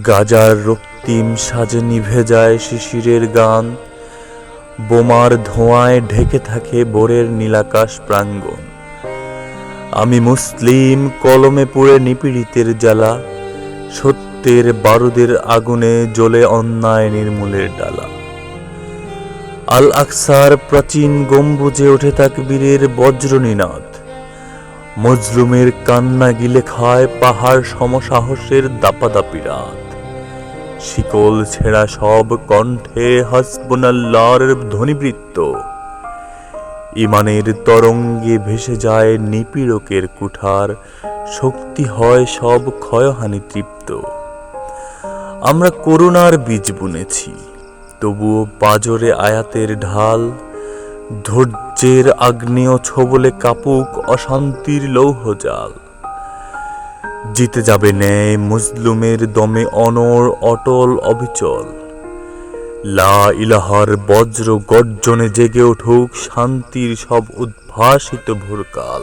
গাজার রক্তিম সাজে নিভে যায় শিশিরের গান। বোমার ধোঁয়ায় ঢেকে থাকে বোরের নীলাকাশ প্রাঙ্গণ। আমি মুসলিম, কলমে পুড়ে নিপীড়িতের জ্বালা। সত্যের বারুদের আগুনে জ্বলে অন্যায় নির্মূলের ডালা। আল আকসার প্রাচীন গম্বুজে ওঠে তাকবীরের বজ্রনীনাদ। মজলুমের কান্না গিলে খায় পাহাড় সমসাহসের দাপাদাপি রাত শিকল ছেঁড়া সব কণ্ঠে হাসবুনাল্লাহর ধ্বনিবৃত্ত। ইমানের তরঙ্গে ভেসে যায় নিপীড়কের কুঠার, শক্তি হয় সব ক্ষয়হানি তৃপ্ত। আমরা করুণার বীজ বুনেছি, তবুও পাজরে আয়াতের ঢাল ধৈর্যের আগ্নেয় ছোবলে কাপুক অশান্তির লৌহ জাল। জিতে যাবে ন্যায় মুসলুমের দমে অনর অটল অবিচল। লা ইলাহার বজ্র গর্জনে জেগে উঠুক শান্তির সব উদ্ভাসিত ভোরকাল।